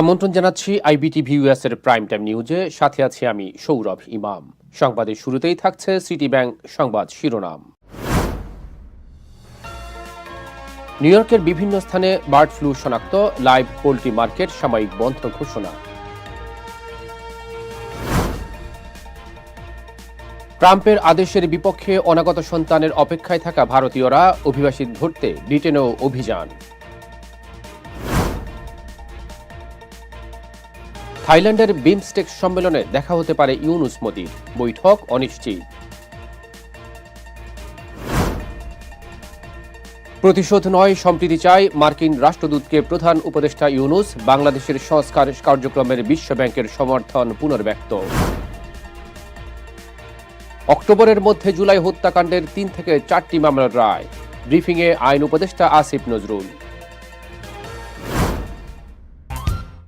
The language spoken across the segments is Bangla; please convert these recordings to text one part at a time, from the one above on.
আমন্ত্রণ জানাচ্ছি আইবিটিভি ইউএস এর প্রাইম টাইম নিউজে সাথে আছি আমি সৌরভ ইমাম। সংবাদের শুরুতেই থাকছে সিটি ব্যাংক সংবাদ শিরোনাম। নিউ ইয়র্কের বিভিন্ন স্থানে বার্ড ফ্লু শনাক্ত লাইভ পোল্ট্রি মার্কেট সাময়িক বন্ধ ঘোষণা। ট্রাম্পের আদেশের বিপক্ষে অনাগত সন্তানের অপেক্ষায় থাকা ভারতীয়রা অভিবাসী ধরতে ব্রিটেনেও অভিযান। থাইল্যান্ডের বিমস্টেক সম্মেলনে দেখা হতে পারে ইউনুস মোদির বৈঠক অনিশ্চিত। প্রতিশোধ নয়, সম্প্রীতি চাই মার্কিন রাষ্ট্রদূতকে প্রধান উপদেষ্টা ইউনুস। বাংলাদেশের সংস্কার কার্যক্রমের বিশ্বব্যাংকের সমর্থন পুনর্ব্যক্ত। অক্টোবরের মধ্যে জুলাই হত্যাকাণ্ডের তিন থেকে চারটি মামলার রায়। ব্রিফিংয়ে আইন উপদেষ্টা Asif Nazrul.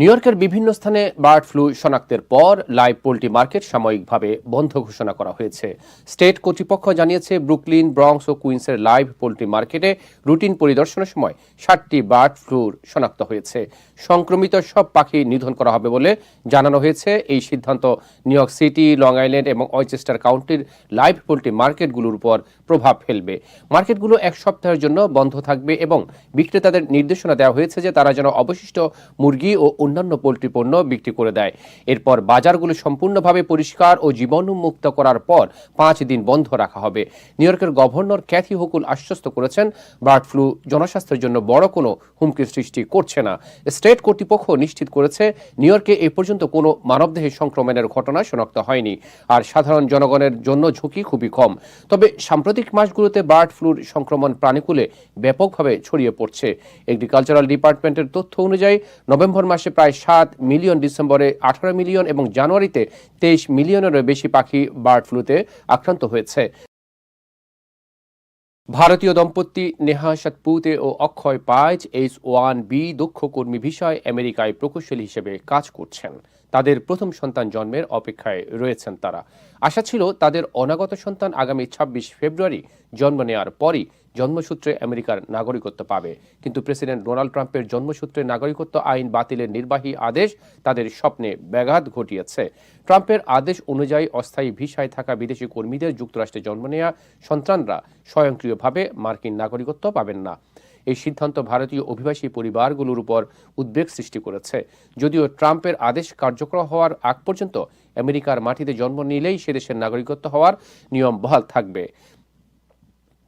New ইয়র্কের বিভিন্ন স্থানে বার্ড ফ্লু শনাক্তের পর লাইভ পোল্ট্রি মার্কেট সাময়িকভাবে বন্ধ ঘোষণা করা হয়েছে। স্টেট কর্তৃপক্ষ জানিয়েছে, ব্রুকলিন ব্রঙ্কস ও কুইন্সের লাইভ পোল্ট্রি মার্কেটে রুটিন পরিদর্শনের সময় ষাটটি বার্ড ফ্লুর শনাক্ত হয়েছে। সংক্রমিত সব পাখি নিধন করা হবে বলে জানানো হয়েছে। এই সিদ্ধান্ত New York City Long Island এবং অয়েচেস্টার কাউন্টির লাইভ পোল্ট্রি মার্কেটগুলোর উপর প্রভাব ফেলবে। মার্কেটগুলো এক সপ্তাহের জন্য বন্ধ থাকবে এবং বিক্রেতাদের নির্দেশনা দেওয়া হয়েছে যে তারা যেন অবশিষ্ট মুরগি ও অন্যান্য পোল্ট্রি পণ্য বিক্রি করে দেয়। এরপর বাজারগুলো সম্পূর্ণভাবে পরিষ্কার ও জীবাণুমুক্ত করার পর পাঁচ দিন বন্ধ রাখা হবে। নিউ ইয়র্কের গভর্নর ক্যাথি হুকুল আশ্বস্ত করেছেন, বার্ড ফ্লু জনস্বাস্থ্যের জন্য বড় কোনো হুমকি সৃষ্টি করছে না। স্টেট কর্তৃপক্ষ নিশ্চিত করেছে, নিউ ইয়র্কে এ পর্যন্ত কোনো মানবদেহে সংক্রমণের ঘটনা শনাক্ত হয়নি আর সাধারণ জনগণের জন্য ঝুঁকি খুবই কম। তবে সাম্প্রতিক মাসগুলোতে বার্ড ফ্লুর সংক্রমণ প্রাণীকুলে ব্যাপকভাবে ছড়িয়ে পড়ছে। এগ্রিকালচারাল ডিপার্টমেন্টের তথ্য অনুযায়ী, নভেম্বর মাসে প্রায় সাত মিলিয়ন ডিসেম্বরে আঠারো মিলিয়ন এবং জানুয়ারিতে তেইশ মিলিয়নেরও বেশি পাখি বার্ড ফ্লুতে আক্রান্ত হয়েছে। ভারতীয় দম্পতি নেহা সাতপুতে ও অক্ষয় পাইজ এইচ ওয়ান বি দক্ষ কর্মী ভিসায় আমেরিকায় প্রকৌশলী হিসেবে কাজ করছেন। তাদের প্রথম সন্তান জন্মের অপেক্ষায় রয়েছেন তারা। আশা ছিল তাদের অনাগত সন্তান আগামী ছাব্বিশ ফেব্রুয়ারি জন্ম নেওয়ার পরই জন্মসূত্রে আমেরিকার নাগরিকত্ব পাবে। কিন্তু প্রেসিডেন্ট ডোনাল্ড ট্রাম্পের জন্মসূত্রে নাগরিকত্ব আইন বাতিলের নির্বাহী আদেশ তাদের স্বপ্নে ব্যাঘাত ঘটিয়েছে। ট্রাম্পের আদেশ অনুযায়ী অস্থায়ী ভিসায় থাকা বিদেশি কর্মীদের যুক্তরাষ্ট্রে জন্ম নেওয়া সন্তানরা স্বয়ংক্রিয়ভাবে মার্কিন নাগরিকত্ব পাবেন না। এই সিদ্ধান্ত ভারতীয় অভিবাসী পরিবারগুলোর উপর উদ্বেগ সৃষ্টি করেছে। যদিও ট্রাম্পের আদেশ কার্যকর হওয়ার আগ পর্যন্ত আমেরিকার মাটিতে জন্ম নিলেই সে দেশের নাগরিকত্ব হওয়ার নিয়ম বহাল থাকবে।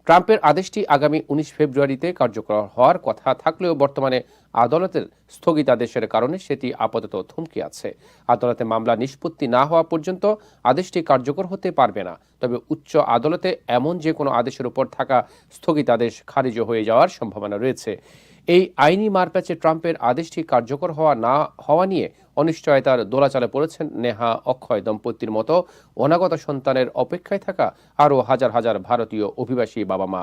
ট্রাম্পের আদেশটি আগামী উনিশ ফেব্রুয়ারিতে কার্যকর হওয়ার কথা থাকলেও বর্তমানে আদালতের স্থগিতাদেশের কারণে সেটি আপাতত থমকে আছে। আদালতে মামলা নিষ্পত্তি না হওয়া পর্যন্ত আদেশটি কার্যকর হতে পারবে না। তবে উচ্চ আদালতে এমন যে কোনো আদেশের উপর থাকা স্থগিতাদেশ খারিজ হয়ে যাওয়ার সম্ভাবনা রয়েছে। এই আইনি মারপ্যাচে ট্রাম্পের আদেশটি কার্যকর হওয়া না, হওয়া নিয়ে অনিশ্চয়তার দোলাচালে পড়েছেন নেহা অক্ষয় দম্পতির মতো অনাগত সন্তানের অপেক্ষায় থাকা আরও হাজার হাজার ভারতীয় অভিবাসী বাবা মা।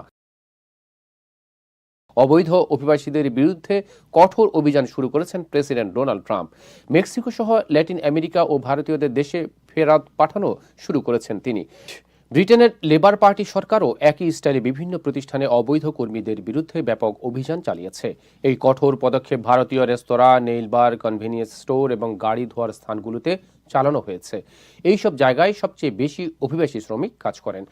অবৈধ অভিবাসীদের বিরুদ্ধে কঠোর অভিযান শুরু করেছেন প্রেসিডেন্ট ডোনাল্ড ট্রাম্প। মেক্সিকো সহ ল্যাটিন আমেরিকা ও ভারতীয়দের দেশে ফেরত পাঠানো শুরু করেছেন তিনি। ব্রিটেনের লেবার পার্টি সরকারও একই স্টাইলে বিভিন্ন প্রতিষ্ঠানে অবৈধ কর্মীদের বিরুদ্ধে ব্যাপক অভিযান চালিয়েছে। এই কঠোর পদক্ষেপ ভারতীয় রেস্তোরাঁ, নেইলবার, কনভেনিয়েন্স স্টোর এবং গাড়ি ধোয়ার স্থানগুলোতে চালানো হয়েছে। এইসব জায়গায় সবচেয়ে বেশি অভিবাসী শ্রমিক কাজ করেন।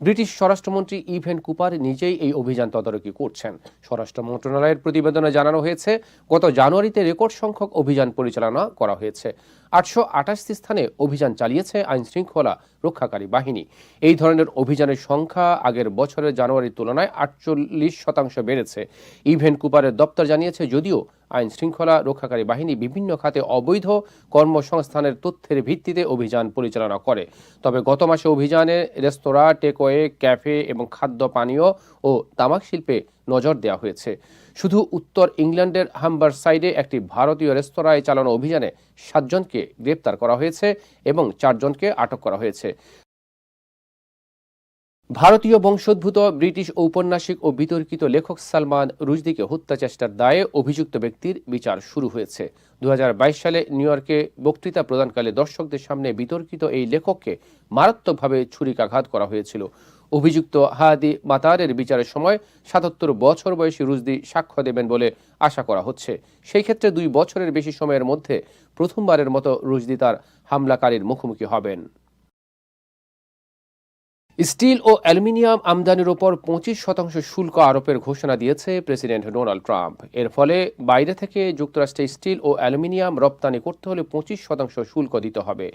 ব্রিটিশ স্বরাষ্ট্রমন্ত্রী ইভেন কুপার নিজেই এই অভিযান তদারকি করছেন। স্বরাষ্ট্র মন্ত্রণালয়ের প্রতিবেদনে জানানো হয়েছে, গত জানুয়ারিতে রেকর্ড সংখ্যক অভিযান পরিচালনা করা হয়েছে। আটশো আঠাশটি স্থানে অভিযান চালিয়েছে আইন শৃঙ্খলা রক্ষাকারী বাহিনী। এই ধরনের অভিযানের সংখ্যা আগের বছরের জানুয়ারির তুলনায় আটচল্লিশ শতাংশ বেড়েছে। ইভেন কুপারের দপ্তর জানিয়েছে, যদিও আইন শৃঙ্খলা রক্ষাকারী বাহিনী বিভিন্ন খাতে অবৈধ কর্মসংস্থানের তথ্যের ভিত্তিতে অভিযান পরিচালনা করে। তবে গত মাসে অভিযানে রেস্তোরাঁ, টেকওয়ে, ক্যাফে এবং খাদ্য, পানীয় ও তামাক শিল্পে নজর দেওয়া হয়েছে। শুধু উত্তর ইংল্যান্ডের হাম্বার সাইডে একটি ভারতীয় রেস্তোরাঁয় চালানো অভিযানে সাতজনকে গ্রেপ্তার করা হয়েছে এবং চারজনকে আটক করা হয়েছে। ভারতীয় বংশোদ্ভূত ব্রিটিশ ঔপন্যাসিক ও বিতর্কিত লেখক সালমান রুজদিকে হত্যা চেষ্টার দায়ে অভিযুক্ত ব্যক্তির বিচার শুরু হয়েছে। দু হাজার বাইশ সালে নিউ ইয়র্কে বক্তৃতা প্রদানকালে দর্শকদের সামনে বিতর্কিত এই লেখককে মারাত্মকভাবে ছুরিকাঘাত করা হয়েছিল। অভিযুক্ত হাদি মাতারের বিচারের সময় সাতাত্তর বছর বয়সী রুজদি সাক্ষ্য দেবেন বলে আশা করা হচ্ছে। সেই ক্ষেত্রে দুই বছরের বেশি সময়ের মধ্যে প্রথমবারের মতো রুজদি তার হামলাকারীর মুখোমুখি হবেন। স্টিল ও অ্যালুমিনিয়াম আমদানির ওপর পঁচিশ শতাংশ শুল্ক আরোপের ঘোষণা দিয়েছে প্রেসিডেন্ট ডোনাল্ড ট্রাম্প। এর ফলে বাইরে থেকে যুক্তরাষ্ট্রে স্টিল ও অ্যালুমিনিয়াম রপ্তানি করতে হলে পঁচিশ শতাংশ শুল্ক দিতে হবে।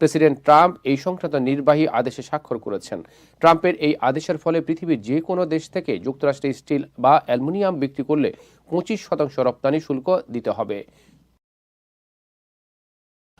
প্রেসিডেন্ট ট্রাম্প এই সংক্রান্ত নির্বাহী আদেশে স্বাক্ষর করেছেন। ট্রাম্পের এই আদেশের ফলে পৃথিবীর যে কোনো দেশ থেকে যুক্তরাষ্ট্রে স্টিল বা অ্যালুমিনিয়াম বিক্রি করলে পঁচিশ শতাংশ রপ্তানি শুল্ক দিতে হবে।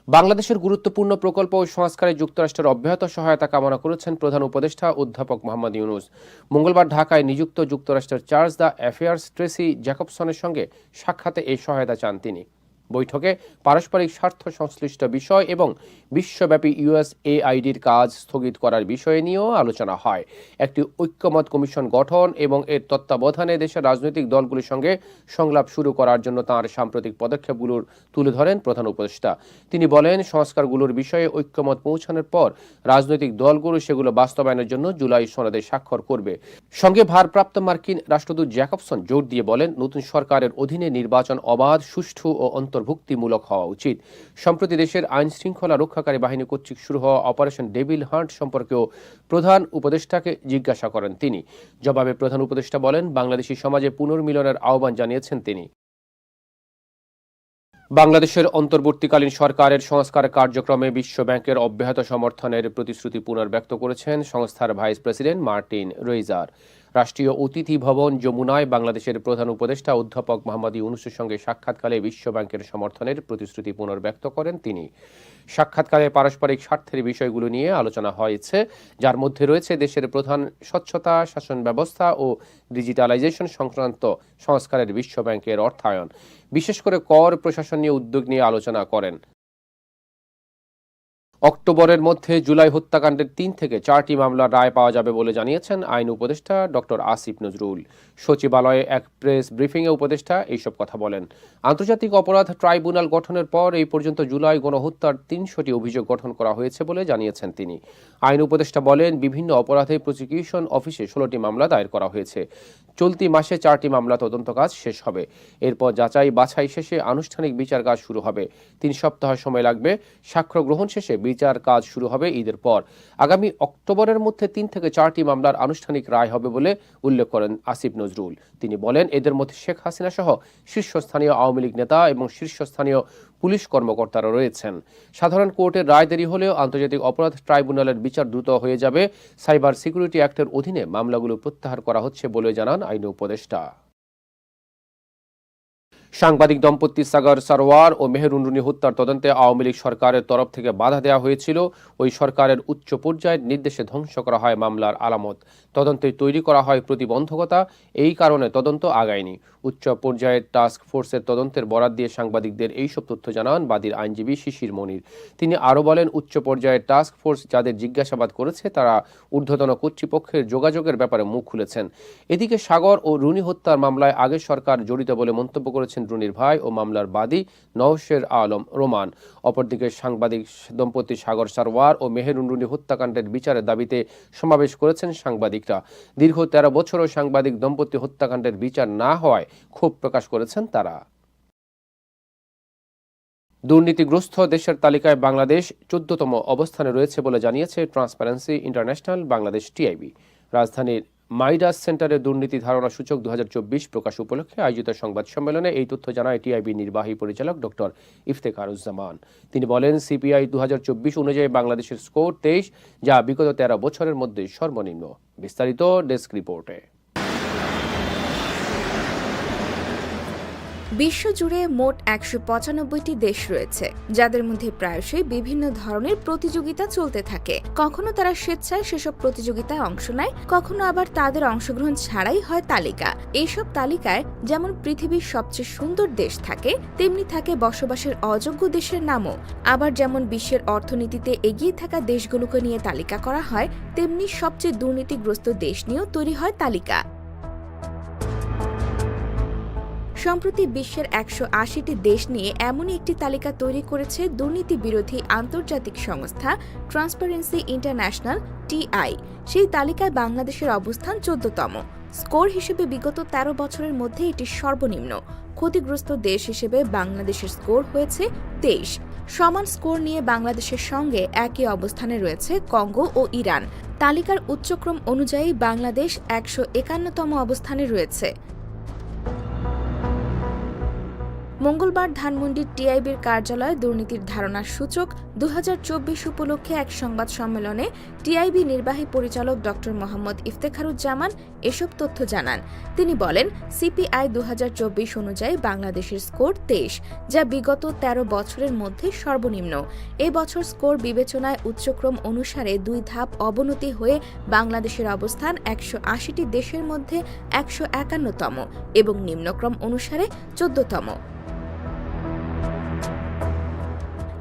বাংলাদেশের গুরুত্বপূর্ণ প্রকল্প ও সংস্কারে যুক্তরাষ্ট্রের অব্যাহত সহায়তা কামনা করেছেন প্রধান উপদেষ্টা অধ্যাপক মোহাম্মদ ইউনুস। মঙ্গলবার ঢাকায় নিযুক্ত যুক্তরাষ্ট্রের চার্জ দ্য অ্যাফেয়ার্স ট্রেসি জ্যাকবসনের সঙ্গে সাক্ষাতে এই সহায়তা চান তিনি। বৈঠকে পারস্পরিক স্বার্থ সংশ্লিষ্ট বিষয় এবং বিশ্বব্যাপী ইউএস এআইডির কাজ স্থগিত করার বিষয় নিয়েও আলোচনা হয়। একটি ঐক্যমত কমিশন গঠন এবং এর তত্ত্বাবধানে দেশের রাজনৈতিক দলগুলির সঙ্গে সংলাপ শুরু করার জন্য তাঁর সাম্প্রতিক পদক্ষেপগুলোর তুলে ধরেন প্রধান উপদেষ্টা। তিনি বলেন, সংস্কারগুলোর বিষয়ে ঐক্যমত পৌঁছানোর পর রাজনৈতিক দলগুলো সেগুলো বাস্তবায়নের জন্য জুলাই সনদে স্বাক্ষর করবে। সঙ্গে ভারপ্রাপ্ত মার্কিন রাষ্ট্রদূত জ্যাকবসন জোর দিয়ে বলেন, নতুন সরকারের অধীনে নির্বাচন অবাধ, সুষ্ঠু ও অন্তর্ভুক্তিমূলক হওয়া উচিত। সম্প্রতি দেশের আইন শৃঙ্খলা রক্ষাকারী বাহিনী কর্তৃক শুরু হওয়া অপারেশন ডেভিল হান্ট সম্পর্কেও প্রধান উপদেষ্টাকে জিজ্ঞাসা করেন তিনি। জবাবে প্রধান উপদেষ্টা বলেন, বাংলাদেশি সমাজে পুনর্মিলনের আহ্বান জানিয়েছেন তিনি। বাংলাদেশের অন্তর্বর্তীকালীন সরকারের সংস্কার কার্যক্রমে বিশ্ব ব্যাংকের অব্যাহত সমর্থনের প্রতিশ্রুতি পুনর্ব্যক্ত করেছেন সংস্থার ভাইস প্রেসিডেন্ট মার্টিন রইজার। রাষ্ট্রীয় অতিথি ভবন যমুনায় বাংলাদেশের প্রধান উপদেষ্টা অধ্যাপক মোহাম্মদ ইউনুসের সঙ্গে সাক্ষাৎকালে বিশ্ব ব্যাংকের সমর্থনের প্রতিশ্রুতি পুনর্ব্যক্ত করেন তিনি। সাক্ষাৎকালে পারস্পরিক স্বার্থের বিষয়গুলো নিয়ে আলোচনা হয়েছে, যার মধ্যে রয়েছে দেশের প্রধান স্বচ্ছতা, শাসন ব্যবস্থা ও ডিজিটালাইজেশন সংক্রান্ত সংস্কারের বিশ্ব ব্যাংকের অর্থায়ন। বিশেষ করে কর প্রশাসন নিয়ে উদ্যোগ নিয়ে আলোচনা করেন। অক্টোবরের মধ্যে জুলাই হত্যাকাণ্ডের তিন থেকে চারটি মামলার রায় পাওয়া যাবে বলে জানিয়েছেন আইন উপদেষ্টা ডক্টর আসিফ নজরুল। সচিবালয়ে এক প্রেস ব্রিফিংয়ে উপদেষ্টা এইসব কথা বলেন। আন্তর্জাতিক অপরাধ ট্রাইব্যুনাল গঠনের পর এই পর্যন্ত জুলাই গণহত্যার তিনশোটি অভিযোগ গঠন করা হয়েছে বলে জানিয়েছেন তিনি। আইন উপদেষ্টা বলেন, বিভিন্ন অপরাধে প্রসিকিউশন অফিসে ষোলোটি মামলা দায়ের করা হয়েছে। চলতি মাসে চারটি মামলা তদন্ত কাজ শেষ হবে। এরপর যাচাই বাছাই শেষে আনুষ্ঠানিক বিচার কাজ শুরু হবে। তিন সপ্তাহ সময় লাগবে। সাক্ষ্য গ্রহণ শেষে বিচার কাজ শুরু হবে ঈদের পর। আগামী অক্টোবরের মধ্যে তিন থেকে চারটি মামলার আনুষ্ঠানিক রায় হবে বলে উল্লেখ করেন আসিফ নজরুল। তিনি বলেন, এদের মধ্যে শেখ হাসিনা সহ শীর্ষস্থানীয় আওয়ামী লীগ নেতা এবং শীর্ষস্থানীয় পুলিশ কর্মকর্তারা রয়েছেন। সাধারণ কোর্টের রায় দেরি হলেও আন্তর্জাতিক অপরাধ ট্রাইব্যুনালের বিচার দ্রুত হয়ে যাবে। সাইবার সিকিউরিটি অ্যাক্টের অধীনে মামলাগুলো প্রত্যাহার করা হচ্ছে বলে জানান আইন উপদেষ্টা। সাংবাদিক দম্পতি সাগর সারোয়ার ও মেহরুনরুনি হত্যার তদন্তে আওয়ামী লীগ সরকারের তরফ থেকে বাধা দেওয়া হয়েছিল। ওই সরকারের উচ্চ পর্যায়ের নির্দেশে ধ্বংস করা হয় মামলার আলামত। তদন্তে তৈরি করা হয় প্রতিবন্ধকতা, এই কারণে তদন্ত আগায়নি। উচ্চ পর্যায়ের টাস্ক ফোর্সের তদন্তের বরাদ দিয়ে সাংবাদিকদের এইসব তথ্য জানান বাদীর আইনজীবী শিশির মনির। তিনি আরও বলেন, উচ্চ পর্যায়ের টাস্ক ফোর্স যাদের জিজ্ঞাসাবাদ করেছে, তারা ঊর্ধ্বতন কর্তৃপক্ষের যোগাযোগের ব্যাপারে মুখ খুলেছেন। এদিকে সাগর ও রুনি হত্যার মামলায় আগের সরকার জড়িত বলে মন্তব্য করেছেন রুনির ভাই ও মামলার বাদী নওশের আলম রোমান। অপরদিকে সাংবাদিক দম্পতি সাগর সারওয়ার ও মেহেরুন রুনি হত্যাকাণ্ডের বিচারের দাবিতে সমাবেশ করেছেন সাংবাদিকরা। দীর্ঘ তেরো বছরও সাংবাদিক দম্পতি হত্যাকাণ্ডের বিচার না হওয়ায় ক্ষোভ প্রকাশ করেছেন তারা। দুর্নীতিগ্রস্ত দেশের তালিকায় বাংলাদেশ চোদ্দতম অবস্থানে রয়েছে বলে জানিয়েছে ট্রান্সপারেন্সি ইন্টারন্যাশনাল বাংলাদেশ টিআইবি। রাজধানীর মাইডাস সেন্টারের দুর্নীতি ধারণা সূচক দু হাজার চব্বিশ প্রকাশ উপলক্ষে আয়োজিত সংবাদ সম্মেলনে এই তথ্য জানায় টিআইবি নির্বাহী পরিচালক ডক্টর ইফতেখারুজ্জামান। তিনি বলেন, সিপিআই দু হাজার চব্বিশ অনুযায়ী বাংলাদেশের স্কোর তেইশ, যা বিগত তেরো বছরের মধ্যে সর্বনিম্ন। বিস্তারিত ডেস্ক রিপোর্টে। বিশ্বজুড়ে মোট একশো পঁচানব্বইটি দেশ রয়েছে, যাদের মধ্যে প্রায়শই বিভিন্ন ধরনের প্রতিযোগিতা চলতে থাকে। কখনো তারা স্বেচ্ছায় সেসব প্রতিযোগিতায় অংশ নেয়, কখনো আবার তাদের অংশগ্রহণ ছাড়াই হয় তালিকা। এইসব তালিকায় যেমন পৃথিবীর সবচেয়ে সুন্দর দেশ থাকে, তেমনি থাকে বসবাসের অযোগ্য দেশের নামও। আবার যেমন বিশ্বের অর্থনীতিতে এগিয়ে থাকা দেশগুলোকে নিয়ে তালিকা করা হয়, তেমনি সবচেয়ে দুর্নীতিগ্রস্ত দেশ নিয়েও তৈরি হয় তালিকা। সম্প্রতি বিশ্বের একশো আশিটি দেশ নিয়ে এমনই একটি তালিকা তৈরি করেছে দুর্নীতি বিরোধী আন্তর্জাতিক সংস্থা ট্রান্সপারেন্সি ইন্টারন্যাশনাল টিআই সেই তালিকায় বাংলাদেশের অবস্থান চোদ্দতম। স্কোর হিসেবে বিগত ১৩ বছরের মধ্যে এটি সর্বনিম্ন। ক্ষতিগ্রস্ত দেশ হিসেবে বাংলাদেশের স্কোর হয়েছে তেইশ। সমান স্কোর নিয়ে বাংলাদেশের সঙ্গে একই অবস্থানে রয়েছে কঙ্গো ও ইরান। তালিকার উচ্চক্রম অনুযায়ী বাংলাদেশ একশো একান্নতম অবস্থানে রয়েছে। মঙ্গলবার ধানমন্ডির টিআইবির কার্যালয়ে দুর্নীতির ধারণার সূচক দু হাজার চব্বিশ উপলক্ষে এক সংবাদ সম্মেলনে টিআইবি নির্বাহী পরিচালক ড মোহাম্মদ ইফতেখারুজ্জামান এসব তথ্য জানান। তিনি বলেন, সিপিআই দু হাজার চব্বিশ অনুযায়ী বাংলাদেশের স্কোর তেইশ, যা বিগত ১৩ বছরের মধ্যে সর্বনিম্ন। এ বছর স্কোর বিবেচনায় উচ্চক্রম অনুসারে দুই ধাপ অবনতি হয়ে বাংলাদেশের অবস্থান একশো আশিটি দেশের মধ্যে একশো একান্নতম এবং নিম্নক্রম অনুসারে চোদ্দতম।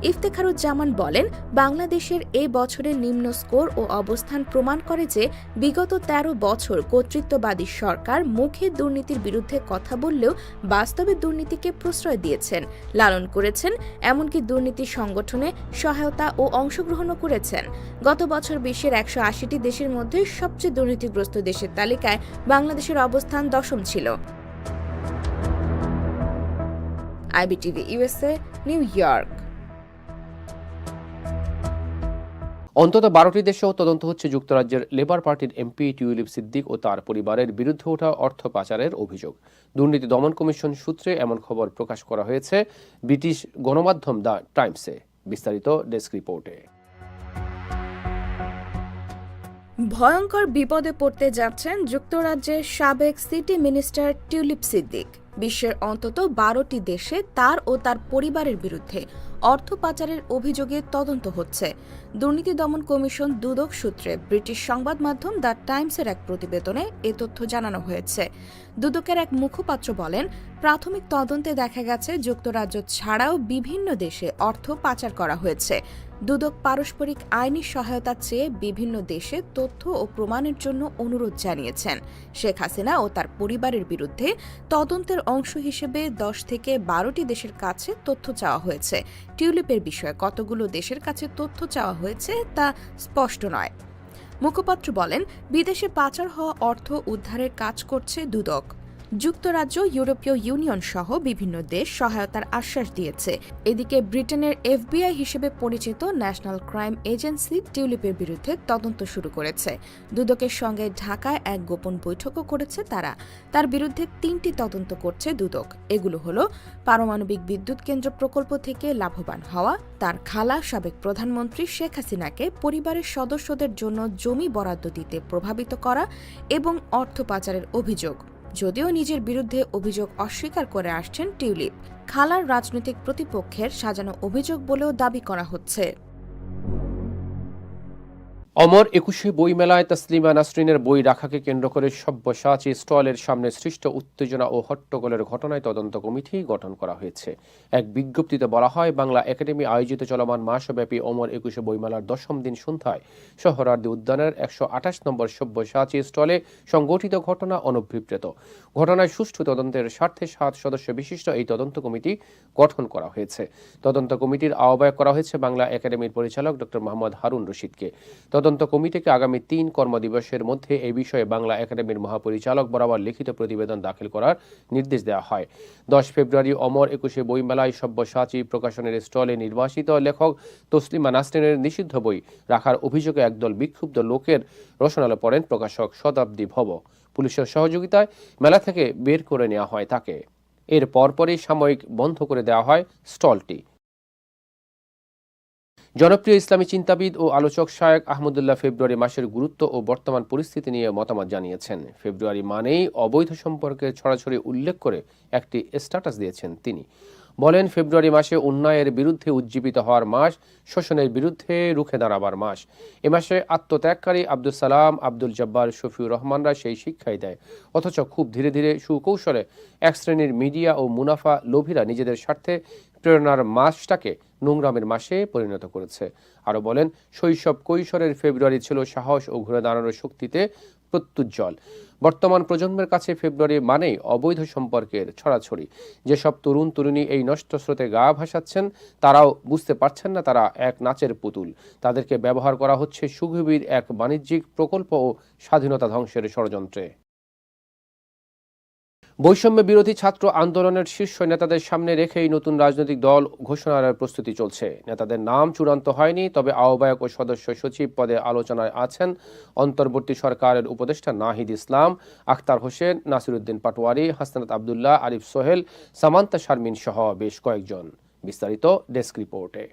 ইফতেখারুজ্জামান বলেন, বাংলাদেশের এ বছরের নিম্ন স্কোর ও অবস্থান প্রমাণ করে যে বিগত ১৩ বছর কর্তৃত্ববাদী সরকার মুখে দুর্নীতির বিরুদ্ধে কথা বললেও বাস্তবে দুর্নীতিকে প্রশ্রয় দিয়েছেন, লালন করেছেন, এমনকি দুর্নীতি সংগঠনে সহায়তা ও অংশগ্রহণও করেছেন। গত বছর বিশ্বের একশো আশিটি দেশের মধ্যে সবচেয়ে দুর্নীতিগ্রস্ত দেশের তালিকায় বাংলাদেশের অবস্থান দশম ছিল। IBTV USA New York. অন্তত বারোটি দেশেও তদন্ত হচ্ছে যুক্তরাজ্যের লেবার পার্টির এমপি টিউলিপ সিদ্দিক ও তার পরিবারের বিরুদ্ধে ওঠা অর্থ পাচারের অভিযোগ। দুর্নীতি দমন কমিশন সূত্রে এমন খবর প্রকাশ করা হয়েছে, ব্রিটিশ গণমাধ্যম দ্য টাইমসে। বিস্তারিত ডেস্ক রিপোর্টে। ভয়ঙ্কর বিপদে পড়তে যাচ্ছেন যুক্তরাজ্যের সাবেক সিটি মিনিস্টার টিউলিপ সিদ্দিক। বিশ্বের অন্তত বারোটি দেশে তার ও তার পরিবারের বিরুদ্ধে অর্থ পাচারের অভিযোগে তদন্ত হচ্ছে। দুর্নীতি দমন কমিশন দুদক সূত্রে ব্রিটিশ সংবাদ মাধ্যম দ্য টাইমসের এক প্রতিবেদনে এ তথ্য জানানো হয়েছে। দুদকের এক মুখপাত্র বলেন, প্রাথমিক তদন্তে দেখা গেছে যুক্তরাজ্য ছাড়াও বিভিন্ন দেশে অর্থ পাচার করা হয়েছে। দুদক পারস্পরিক আইনি সহায়তা চেয়ে বিভিন্ন দেশে তথ্য ও প্রমাণের জন্য অনুরোধ জানিয়েছেন। শেখ হাসিনা ও তার পরিবারের বিরুদ্ধে তদন্তের অংশ হিসেবে দশ থেকে বারোটি দেশের কাছে তথ্য চাওয়া হয়েছে। টিউলিপের বিষয়ে কতগুলো দেশের কাছে তথ্য চাওয়া হয়েছে তা স্পষ্ট নয়। মুখপাত্র বলেন, বিদেশে পাচার হওয়া অর্থ উদ্ধারের কাজ করছে দুদক। যুক্তরাজ্য, ইউরোপীয় ইউনিয়ন সহ বিভিন্ন দেশ সহায়তার আশ্বাস দিয়েছে। এদিকে ব্রিটেনের এফবিআই হিসেবে পরিচিত ন্যাশনাল ক্রাইম এজেন্সি টিউলিপের বিরুদ্ধে তদন্ত শুরু করেছে। দুদকের সঙ্গে ঢাকায় এক গোপন বৈঠকও করেছে তারা। তার বিরুদ্ধে তিনটি তদন্ত করছে দুদক। এগুলো হলো, পারমাণবিক বিদ্যুৎ কেন্দ্র প্রকল্প থেকে লাভবান হওয়া, তার খালা সাবেক প্রধানমন্ত্রী শেখ হাসিনাকে পরিবারের সদস্যদের জন্য জমি বরাদ্দ দিতে প্রভাবিত করা এবং অর্থ পাচারের অভিযোগ। যদিও নিজের বিরুদ্ধে অভিযোগ অস্বীকার করে আসছেন টিউলিপ। খালার রাজনৈতিক প্রতিপক্ষের সাজানো অভিযোগ বলেও দাবি করা হচ্ছে। অমর একুশে বইমেলায় তসলিমা নাসরিনের বই রাখাকে কেন্দ্র করে সব্যসাচী স্টলের সামনে সৃষ্ট উত্তেজনা ও হট্টগোলের ঘটনায় তদন্ত কমিটি গঠন করা হয়েছে। এক বিজ্ঞপ্তিতে বলা হয়, বাংলা একাডেমি আয়োজিত চলমান মাসব্যাপী অমর একুশে বইমেলার দশম দিন সন্ধ্যায় সোহরার্দি উদ্যানের একশো আঠাশ নম্বর সব্যসাচী স্টলে সংগঠিত ঘটনা অনভিপ্রেত ঘটনায় সুষ্ঠু তদন্তের স্বার্থে সাত সদস্য বিশিষ্ট এই তদন্ত কমিটি গঠন করা হয়েছে। তদন্ত কমিটির আহ্বায়ক করা হয়েছে বাংলা একাডেমির পরিচালক ডক্টর মোহাম্মদ হারুন রশিদকে। তদন্ত কমিটিকে আগামী তিন কর্মদিবসের মধ্যে এই বিষয়ে বাংলা একাডেমির মহাপরিচালক বরাবর লিখিত প্রতিবেদন দাখিল করার নির্দেশ দেওয়া হয়। দশ ফেব্রুয়ারি অমর একুশে বইমেলায় সব্যসাচী প্রকাশনের স্টলে নির্বাসিত লেখক তসলিমা নাসরিনের নিষিদ্ধ বই রাখার অভিযোগে একদল বিক্ষুব্ধ লোকের রসনালে পড়েন প্রকাশক শতাব্দী ভব। পুলিশের সহযোগিতায় মেলা থেকে বের করে নেওয়া হয় তাকে। এর পরপরই সাময়িক বন্ধ করে দেওয়া হয় স্টলটি। জনপ্রিয় ইসলামী চিন্তাবিদ ও আলোচক শায়েক আহমদুল্লাহ ফেব্রুয়ারি মাসের গুরুত্ব ও বর্তমান পরিস্থিতি নিয়ে মতামত জানিয়েছেন। ফেব্রুয়ারি মানেই অবৈধ সম্পর্কের ছড়াছড়ি উল্লেখ করে একটি স্ট্যাটাস দিয়েছেন তিনি। বলেন, ফেব্রুয়ারি মাসে উন্নয়ের বিরুদ্ধে উজ্জীবিত হওয়ার মাস, শোষণের বিরুদ্ধে রুখে দাঁড়াবার মাস। এ মাসে আত্মত্যাগকারী আব্দুল সালাম, আব্দুল জব্বার, শফিউর রহমানরা সেই শিক্ষাই দেয়। অথচ খুব ধীরে ধীরে সুকৌশলে এক শ্রেণির মিডিয়া ও মুনাফা লোভীরা নিজেদের স্বার্থে প্রেরণার মাসটাকে নোংরামের মাসে পরিণত করেছে। আরও বলেন, শৈশব কৈশোরের ফেব্রুয়ারি ছিল সাহস ও ঘুরে দাঁড়ানোর শক্তিতে প্রত্যুজ্জ্বল। বর্তমান প্রজন্মের কাছে ফেব্রুয়ারি মানেই অবৈধ সম্পর্কের ছড়াছড়ি। যেসব তরুণ তরুণী এই নষ্ট স্রোতে গা ভাসাচ্ছেন, তারাও বুঝতে পারছেন না তারা এক নাচের পুতুল। তাদেরকে ব্যবহার করা হচ্ছে সুগভীর এক বাণিজ্যিক প্রকল্প ও স্বাধীনতা ধ্বংসের ষড়যন্ত্রে। বৈষম্য বিরোধী ছাত্র আন্দোলনের শীর্ষ নেতাদের সামনে রেখেই নতুন রাজনৈতিক দল ঘোষণার প্রস্তুতি চলছে। নেতাদের নাম চূড়ান্ত হয়নি, তবে আহ্বায়ক ও সদস্য সচিব পদে আলোচনায় আছেন অন্তর্বর্তী সরকারের উপদেষ্টা নাহিদ ইসলাম, আখতার হোসেন, নাসিরুদ্দিন পাটোয়ারি, হাসনাত আবদুল্লাহ, আরিফ সোহেল, সামান্তা শারমিন সহ বেশ কয়েকজন। বিস্তারিত ডেস্ক রিপোর্টে।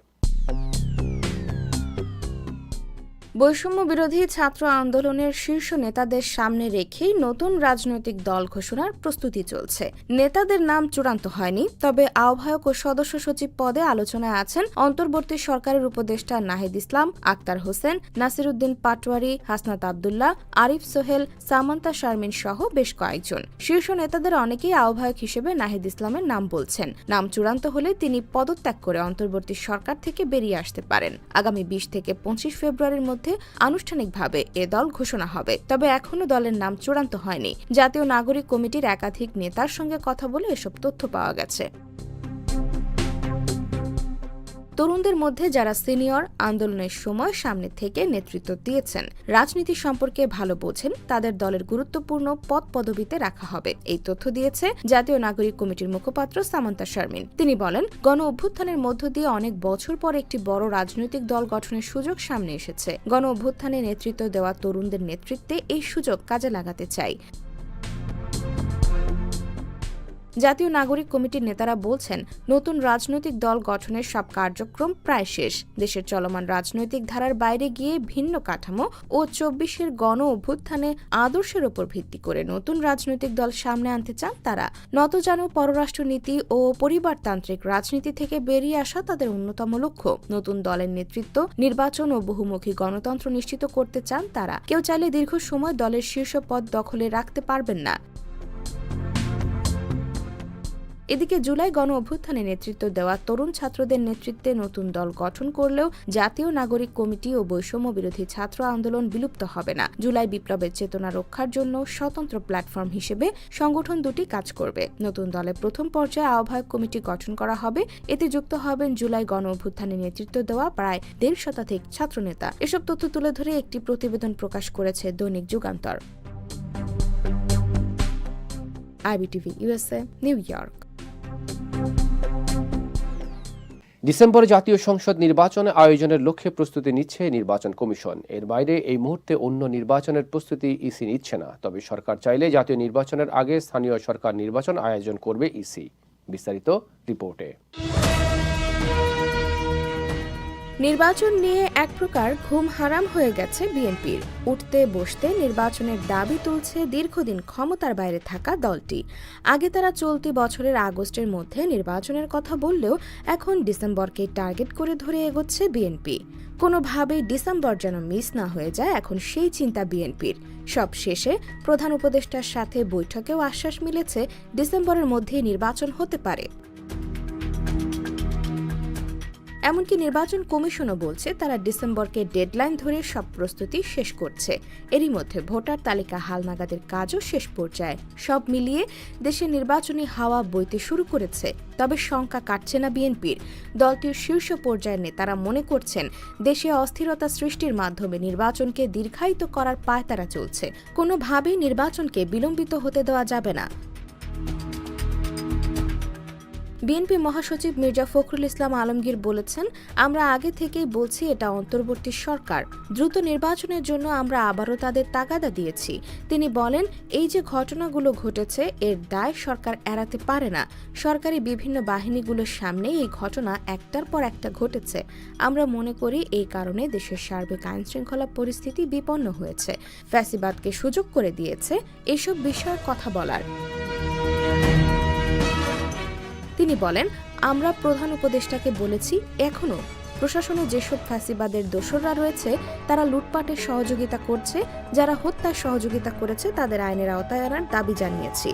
বৈষম্য বিরোধী ছাত্র আন্দোলনের শীর্ষ নেতাদের সামনে রেখেই নতুন রাজনৈতিক দল ঘোষণার প্রস্তুতি চলছে। নেতাদের নাম চূড়ান্ত হয়নি, তবে আহ্বায়ক ও সদস্য সচিব পদে আলোচনায় আছেন অন্তর্বর্তী সরকারের উপদেষ্টা নাহিদ ইসলাম, আক্তার হোসেন, নাসিরুদ্দিন পাটোয়ারি, হাসনাত আবদুল্লাহ, আরিফ সোহেল, সামান্তা শারমিন সহ বেশ কয়েকজন। শীর্ষ নেতাদের অনেকেই আহ্বায়ক হিসেবে নাহিদ ইসলামের নাম বলছেন। নাম চূড়ান্ত হলে তিনি পদত্যাগ করে অন্তর্বর্তী সরকার থেকে বেরিয়ে আসতে পারেন। আগামী বিশ থেকে পঁচিশ ফেব্রুয়ারির মধ্যে আনুষ্ঠানিকভাবে এ দল ঘোষণা হবে। তবে এখনও দলের নাম চূড়ান্ত হয়নি। জাতীয় নাগরিক কমিটির একাধিক নেতার সঙ্গে কথা বলে এসব তথ্য পাওয়া গেছে। তরুণদের মধ্যে যারা সিনিয়র আন্দোলনের সময় সামনে থেকে নেতৃত্ব দিয়েছেন, রাজনীতি সম্পর্কে ভালো বোঝেন, তাদের দলের গুরুত্বপূর্ণ পদ পদবিতে রাখা হবে। এই তথ্য দিয়েছে জাতীয় নাগরিক কমিটির মুখপাত্র সামান্তা শারমিন। তিনি বলেন, গণ অভ্যুত্থানের মধ্য দিয়ে অনেক বছর পর একটি বড় রাজনৈতিক দল গঠনের সুযোগ সামনে এসেছে। গণ অভ্যুত্থানে নেতৃত্ব দেওয়া তরুণদের নেতৃত্বে এই সুযোগ কাজে লাগাতে চাই। জাতীয় নাগরিক কমিটির নেতারা বলছেন, নতুন রাজনৈতিক দল গঠনের সব কার্যক্রম প্রায় শেষ। দেশের চলমান রাজনৈতিক ধারার বাইরে গিয়ে ভিন্ন কাঠামো ও চব্বিশের গণ অভ্যুত্থানে আদর্শের ওপর ভিত্তি করে নতুন রাজনৈতিক দল সামনে আনতে চান তারা। নতজানু পররাষ্ট্রনীতি ও পরিবারতান্ত্রিক রাজনীতি থেকে বেরিয়ে আসা তাদের অন্যতম লক্ষ্য। নতুন দলের নেতৃত্ব, নির্বাচন ও বহুমুখী গণতন্ত্র নিশ্চিত করতে চান তারা। কেউ চাইলে দীর্ঘ সময় দলের শীর্ষ পদ দখলে রাখতে পারবেন না। এদিকে জুলাই গণ অভ্যুত্থানে নেতৃত্ব দেওয়া তরুণ ছাত্রদের নেতৃত্বে নতুন দল গঠন করলেও জাতীয় নাগরিক কমিটি ও বৈষম্য বিরোধী ছাত্র আন্দোলন বিলুপ্ত হবে না। জুলাই বিপ্লবের চেতনা রক্ষার জন্য স্বতন্ত্র প্ল্যাটফর্ম হিসেবে সংগঠন দুটি কাজ করবে। নতুন দলের প্রথম পর্যায়ে আহ্বায়ক কমিটি গঠন করা হবে। এতে যুক্ত হবেন জুলাই গণ অভ্যুত্থানে নেতৃত্ব দেওয়া প্রায় দেড় শতাধিক ছাত্রনেতা। এসব তথ্য তুলে ধরে একটি প্রতিবেদন প্রকাশ করেছে দৈনিক Jugantor. IBTV USA New York. ডিসেম্বরে জাতীয় সংসদ নির্বাচনে আয়োজনের লক্ষ্যে প্রস্তুতি নিচ্ছে নির্বাচন কমিশন। এর বাইরে এই মুহূর্তে অন্য নির্বাচনের প্রস্তুতি ইসি নিচ্ছে না। তবে সরকার চাইলে জাতীয় নির্বাচনের আগে স্থানীয় সরকার নির্বাচন আয়োজন করবে ইসি বিস্তারিত রিপোর্টে। নির্বাচন নিয়ে এক প্রকার ঘুম হারাম হয়ে গেছে বিএনপির। উঠতে বসতে নির্বাচনের দাবি তুলছে দীর্ঘদিন ক্ষমতার বাইরে থাকা দলটি। আগে তারা চলতি বছরের আগস্টের মধ্যে নির্বাচনের কথা বললেও এখন ডিসেম্বরকে টার্গেট করে ধরে এগোচ্ছে বিএনপি। কোনোভাবেই ডিসেম্বর যেন মিস না হয়ে যায় এখন সেই চিন্তা বিএনপির। সব শেষে প্রধান উপদেষ্টার সাথে বৈঠকেও আশ্বাস মিলেছে, ডিসেম্বরের মধ্যেই নির্বাচন হতে পারে। এমনকি নির্বাচন কমিশনও বলছে তারা ডিসেম্বরকে ডেডলাইন ধরে সব প্রস্তুতি শেষ করছে। এরই মধ্যে ভোটার তালিকা হালনাগাদের কাজও শেষ পর্যায়ে। সব মিলিয়ে দেশে নির্বাচনী হাওয়া বইতে শুরু করেছে, তবে শঙ্কা কাটছে না বিএনপির। দলটির শীর্ষ পর্যায়ের নেতারা মনে করছেন, দেশে অস্থিরতা সৃষ্টির মাধ্যমে নির্বাচনকে দীর্ঘায়িত করার পায়তারা চলছে। কোনোভাবেই নির্বাচনকে বিলম্বিত হতে দেওয়া যাবে না। বিএনপি মহাসচিব মির্জা ফখরুল ইসলাম আলমগীর বলেছেন, আমরা আগে থেকেই বলছি এটা অন্তর্বর্তী সরকার। দ্রুত নির্বাচনের জন্য আমরা আবারও তাদের তাগাদা দিয়েছি। তিনি বলেন, এই যে ঘটনাগুলো ঘটেছে, এর দায় সরকার এড়াতে পারে না। সরকারি বিভিন্ন বাহিনীগুলোর সামনে এই ঘটনা একটার পর একটা ঘটেছে। আমরা মনে করি এই কারণে দেশের সার্বিক আইন শৃঙ্খলা পরিস্থিতি বিপন্ন হয়েছে। ফ্যাসিবাদকে সুযোগ করে দিয়েছে এসব বিষয়ে কথা বলার। তিনি বলেন, আমরা প্রধান উপদেষ্টাকে বলেছি এখনও প্রশাসনে যেসব ফ্যাসিবাদের দোসররা রয়েছে, তারা লুটপাটের সহযোগিতা করছে, যারা হত্যার সহযোগিতা করেছে, তাদের আইনের আওতায় আনার দাবি জানিয়েছি।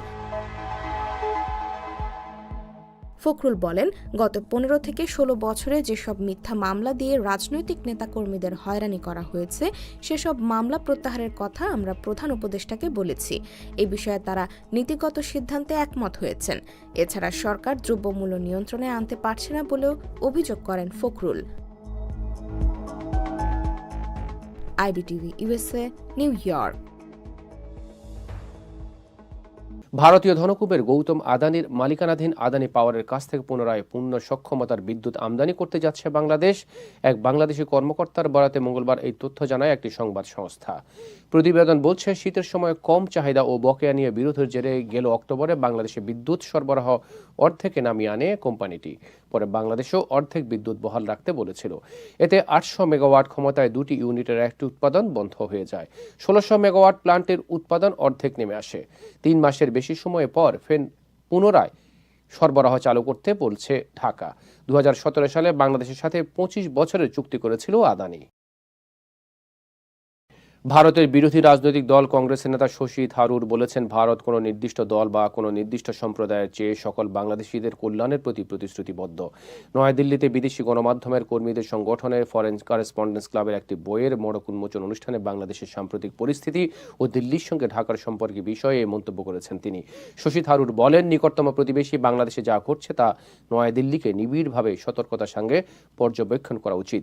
ফখরুল বলেন, গত পনেরো থেকে ষোলো বছরে যেসব মিথ্যা মামলা দিয়ে রাজনৈতিক নেতাকর্মীদের হয়রানি করা হয়েছে, সেসব মামলা প্রত্যাহারের কথা আমরা প্রধান উপদেষ্টাকে বলেছি। এ বিষয়ে তারা নীতিগত সিদ্ধান্তে একমত হয়েছেন। এছাড়া সরকার দ্রব্যমূল্য নিয়ন্ত্রণে আনতে পারছে না বলেও অভিযোগ করেন Fakhrul. IBTV USA New York. ভারতীয় ধনকুবের গৌতম আদানির মালিকানাধীন আদানি পাওয়ারের কাছ থেকে পুনরায় পূর্ণ সক্ষমতার বিদ্যুৎ আমদানি করতে যাচ্ছে বাংলাদেশ। এক বাংলাদেশি কর্মকর্তার বরাতে মঙ্গলবার এই তথ্য জানায় একটি সংবাদ সংস্থা। প্রতিবেদন বলছে, শীতের সময় কম চাহিদা ও বকেয়া নিয়ে বিরোধের জেরে গেল অক্টোবরে বাংলাদেশে বিদ্যুৎ সরবরাহ অর্ধেকে নামিয়ে আনে কোম্পানিটি। পরে বাংলাদেশেও অর্ধেক বিদ্যুৎ বহাল রাখতে বলেছিল। এতে আটশো মেগাওয়াট ক্ষমতায় দুটি ইউনিটের একটি উৎপাদন বন্ধ হয়ে যায়। ষোলোশো মেগাওয়াট প্লান্টের উৎপাদন অর্ধেক নেমে আসে। তিন মাসের বেশি সময় পর ফের পুনরায় সরবরাহ চালু করতে বলছে ঢাকা। দু হাজার সতেরো সালে বাংলাদেশের সাথে পঁচিশ বছরের চুক্তি করেছিল আদানি। ভারতের বিরোধী রাজনৈতিক দল কংগ্রেসের নেতা শশী থারুর বলেছেন, ভারত কোনো নির্দিষ্ট দল বা কোনো নির্দিষ্ট সম্প্রদায়ের চেয়ে সকল বাংলাদেশিদের কল্যাণের প্রতি প্রতিশ্রুতিবদ্ধ। নয়াদিল্লিতে বিদেশি গণমাধ্যমের কর্মীদের সংগঠনের ফরেন করেসপন্ডেন্স ক্লাবের একটি বইয়ের মোড়ক উন্মোচন অনুষ্ঠানে বাংলাদেশের সাম্প্রতিক পরিস্থিতি ও দিল্লির সঙ্গে ঢাকার সম্পর্কে বিষয়ে মন্তব্য করেছেন তিনি। শশী থারুর বলেন, নিকটতম প্রতিবেশী বাংলাদেশে যা ঘটছে তা নয়াদিল্লিকে নিবিড়ভাবে সতর্কতার সঙ্গে পর্যবেক্ষণ করা উচিত।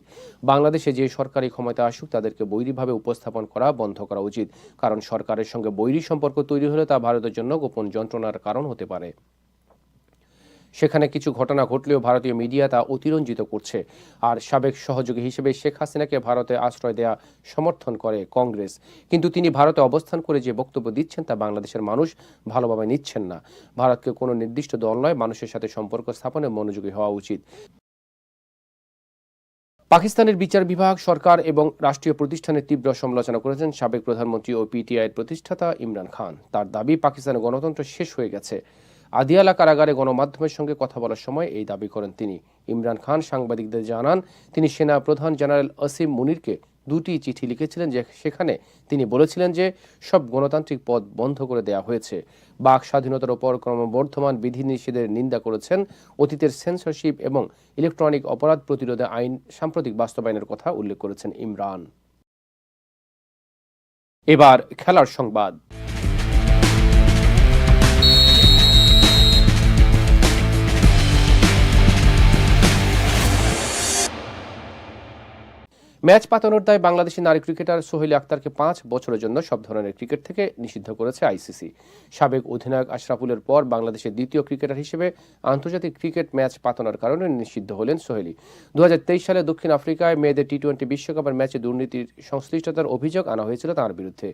বাংলাদেশে যে সরকারি ক্ষমতা আসুক, তাদেরকে বৈরীভাবে উপস্থাপন করা, বন্ধ করা উচিত। কারণ সরকারের সঙ্গে বৈরী সম্পর্ক তৈরি হলে তা ভারতের জন্য গোপন যন্ত্রণার কারণ হতে পারে। সেখানে কিছু ঘটনা ঘটলেও ভারতীয় মিডিয়া তা অতিরঞ্জিত করছে। আর সাবেক সহযোগী হিসেবে শেখ হাসিনাকে ভারতে আশ্রয় দেয়া সমর্থন করে কংগ্রেস। কিন্তু তিনি ভারতে অবস্থান করে যে বক্তব্য দিচ্ছেন তা বাংলাদেশের মানুষ ভালোভাবে নিচ্ছেন না। ভারতকে কোনো নির্দিষ্ট দল নয়, মানুষের সাথে সম্পর্ক স্থাপনে মনোযোগী হওয়া উচিত। পাকিস্তানের বিচার বিভাগ, সরকার এবং রাষ্ট্রীয় প্রতিষ্ঠানের তীব্র সমালোচনা করেছেন সাবেক প্রধানমন্ত্রী ও পিটিআইয়ের প্রতিষ্ঠাতা ইমরান খান। তার দাবি, পাকিস্তানের গণতন্ত্র শেষ হয়ে গেছে। আদিয়ালা কারাগারে গণমাধ্যমের সঙ্গে কথা বলার সময় এই দাবি করেন তিনি। ইমরান খান সাংবাদিকদের জানান, তিনি সেনা প্রধান জেনারেল আসিম মুনিরকে দুটি চিঠি লিখেছিলেন যে, সেখানে তিনি বলেছিলেন যে, সব গণতান্ত্রিক পদ বন্ধ করে দেওয়া হয়েছে। বাক স্বাধীনতার ওপর ক্রমবর্ধমান বিধিনিষেধের নিন্দা করেছেন। অতীতের সেন্সরশিপ এবং ইলেকট্রনিক অপরাধ প্রতিরোধে আইন, সাম্প্রতিক বাস্তবায়নের কথা উল্লেখ করেছেন ইমরান। এবার খেলার সংবাদ। ম্যাচ পাতানোর দায় বাংলাদেশি নারী ক্রিকেটার সোহেলি আক্তারকে পাঁচ বছরের জন্য সব ধরনের ক্রিকেট থেকে নিষিদ্ধ করেছে আইসিসি। সাবেক অধিনায়ক আশরাফুলের পর বাংলাদেশের দ্বিতীয় ক্রিকেটার হিসেবে আন্তর্জাতিক ক্রিকেট ম্যাচ পাতানোর কারণে নিষিদ্ধ হলেন সোহেলি দু হাজার তেইশ সালে দক্ষিণ আফ্রিকায় মেয়েদের টি টোয়েন্টি বিশ্বকাপের ম্যাচে দুর্নীতির সংশ্লিষ্টতার অভিযোগ আনা হয়েছিল তার বিরুদ্ধে।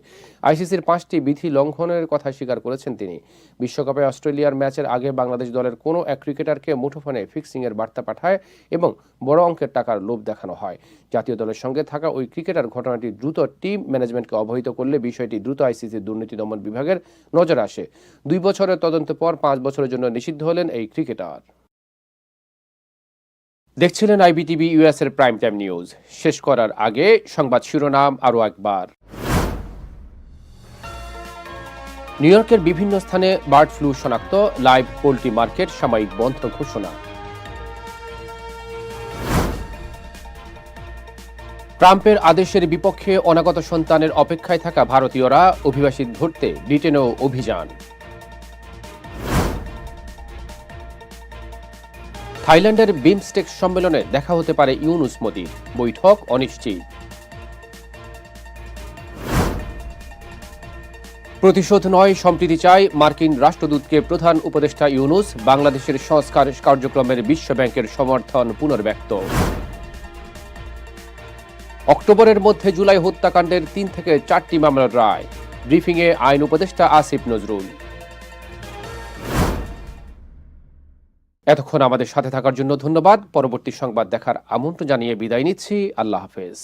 আইসিসির পাঁচটি বিধি লঙ্ঘনের কথা স্বীকার করেছেন তিনি। বিশ্বকাপে অস্ট্রেলিয়ার ম্যাচের আগে বাংলাদেশ দলের কোনো এক ক্রিকেটারকে মুঠোফোনে ফিক্সিংয়ের বার্তা পাঠায় এবং বড় অঙ্কের টাকার লোভ দেখানো হয়। জাতীয় দলের সঙ্গে থাকা ওই ক্রিকেটার ঘটনাটি দ্রুত টিম ম্যানেজমেন্টকে অবহিত করলে বিষয়টি দ্রুত আইসিসির দুর্নীতি দমন বিভাগের নজর আসে। দুই বছরের তদন্তের পর পাঁচ বছরের জন্য নিষিদ্ধ হলেন এই ক্রিকেটার। দেখছিলেন আইবিটিভি ইউএস এর প্রাইম টাইম নিউজ। শেষ করার আগে সংবাদ শিরোনাম আরও একবার। নিউ ইয়র্কের বিভিন্ন স্থানে বার্ড ফ্লু শনাক্ত, লাইভ পোল্ট্রি মার্কেট সাময়িক বন্ধ ঘোষণা। ট্রাম্পের আদেশের বিপক্ষে অনাগত সন্তানের অপেক্ষায় থাকা ভারতীয়রা অভিবাসী ধরতে ব্রিটেনেও অভিযান। থাইল্যান্ডের বিমস্টেক সম্মেলনে দেখা হতে পারে ইউনুস মোদির বৈঠক অনিশ্চিত। প্রতিশোধ নয়, সম্প্রীতি চাই মার্কিন রাষ্ট্রদূতকে প্রধান উপদেষ্টা ইউনুস। বাংলাদেশের সংস্কার কার্যক্রমের বিশ্ব ব্যাংকের সমর্থন পুনর্ব্যক্ত। অক্টোবরের মধ্যে জুলাই হত্যাকাণ্ডের তিন থেকে চারটি মামলার রায়। ব্রিফিংয়ে আইন উপদেষ্টা আসিফ নজরুল। এতক্ষণ আমাদের সাথে থাকার জন্য ধন্যবাদ। পরবর্তী সংবাদ দেখার আমন্ত্রণ জানিয়ে বিদায় নিচ্ছি। আল্লাহ হাফেজ।